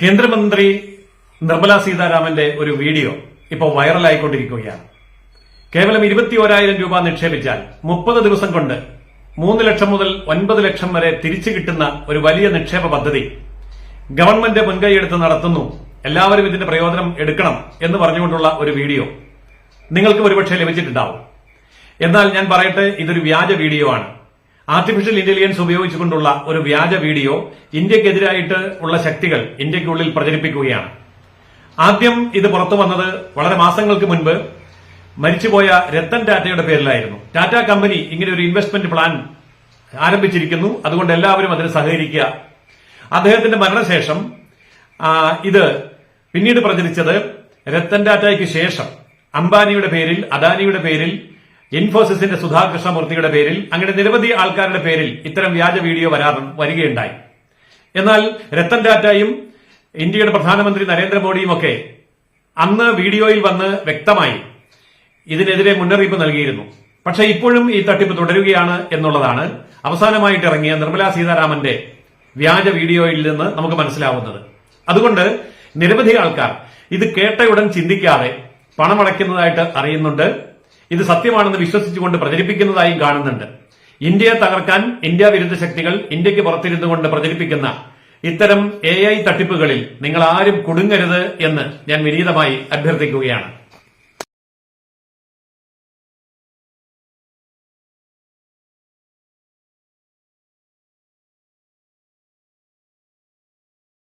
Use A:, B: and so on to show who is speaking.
A: കേന്ദ്രമന്ത്രി നിർമ്മല സീതാരാമന്റെ ഒരു വീഡിയോ ഇപ്പോൾ വൈറലായിക്കൊണ്ടിരിക്കുകയാണ്. കേവലം ഇരുപത്തി ഓരായിരം രൂപ നിക്ഷേപിച്ചാൽ മുപ്പത് ദിവസം കൊണ്ട് മൂന്ന് ലക്ഷം മുതൽ ഒൻപത് ലക്ഷം വരെ തിരിച്ചു കിട്ടുന്ന ഒരു വലിയ നിക്ഷേപ പദ്ധതി ഗവൺമെന്റ് മുൻകൈയെടുത്ത് നടത്തുന്നു. എല്ലാവരും ഇതിന്റെ പ്രയോജനം എടുക്കണം എന്ന് പറഞ്ഞുകൊണ്ടുള്ള ഒരു വീഡിയോ നിങ്ങൾക്ക് ഒരുപക്ഷെ ലഭിച്ചിട്ടുണ്ടാവും. എന്നാൽ ഞാൻ പറയട്ടെ ഇതൊരു വ്യാജ വീഡിയോ ആണ്. ആർട്ടിഫിഷ്യൽ ഇന്റലിജൻസ് ഉപയോഗിച്ചുകൊണ്ടുള്ള ഒരു വ്യാജ വീഡിയോ ഇന്ത്യക്കെതിരായിട്ട് ഉള്ള ശക്തികൾ ഇന്ത്യക്കുള്ളിൽ പ്രചരിപ്പിക്കുകയാണ്. ആദ്യം ഇത് പുറത്തു വന്നത് വളരെ മാസങ്ങൾക്ക് മുൻപ് മരിച്ചുപോയ രത്തൻ ടാറ്റയുടെ പേരിലായിരുന്നു. ടാറ്റ കമ്പനി ഇങ്ങനെ ഒരു ഇൻവെസ്റ്റ്മെന്റ് പ്ലാൻ ആരംഭിച്ചിരിക്കുന്നു. അതുകൊണ്ട് എല്ലാവരും അതിന് സഹകരിക്കുക. അദ്ദേഹത്തിന്റെ മരണശേഷം ഇത് പിന്നീട് പ്രചരിച്ചത് രത്തൻ ടാറ്റയ്ക്ക് ശേഷം. അംബാനിയുടെ പേരിൽ അദാനിയുടെ പേരിൽ ഇൻഫോസിസിന്റെ സുധാകൃഷ്ണമൂർത്തിയുടെ പേരിൽ അങ്ങനെ നിരവധി ആൾക്കാരുടെ പേരിൽ ഇത്തരം വ്യാജ വീഡിയോ വരാറ് വരികയുണ്ടായി. എന്നാൽ രത്തൻ ടാറ്റയും ഇന്ത്യയുടെ പ്രധാനമന്ത്രി നരേന്ദ്രമോദിയും ഒക്കെ അന്ന് വീഡിയോയിൽ വന്ന് വ്യക്തമായി ഇതിനെതിരെ മുന്നറിയിപ്പ് നൽകിയിരുന്നു. പക്ഷെ ഇപ്പോഴും ഈ തട്ടിപ്പ് തുടരുകയാണ് എന്നുള്ളതാണ് അവസാനമായിട്ട് ഇറങ്ങിയ നിർമ്മലാ സീതാരാമന്റെ വ്യാജ വീഡിയോയിൽ നിന്ന് നമുക്ക് മനസ്സിലാവുന്നത്. അതുകൊണ്ട് നിരവധി ആൾക്കാർ ഇത് കേട്ടയുടൻ ചിന്തിക്കാതെ പണമടയ്ക്കുന്നതായിട്ട് അറിയുന്നുണ്ട്. ഇത് സത്യമാണെന്ന് വിശ്വസിച്ചുകൊണ്ട് പ്രചരിപ്പിക്കുന്നതായും കാണുന്നുണ്ട്. ഇന്ത്യയെ തകർക്കാൻ ഇന്ത്യ വിരുദ്ധ ശക്തികൾ ഇന്ത്യയ്ക്ക് പുറത്തിരുന്നു കൊണ്ട് പ്രചരിപ്പിക്കുന്ന ഇത്തരം എ തട്ടിപ്പുകളിൽ നിങ്ങൾ ആരും കുടുങ്ങരുത് എന്ന് ഞാൻ വിനീതമായി അഭ്യർത്ഥിക്കുകയാണ്.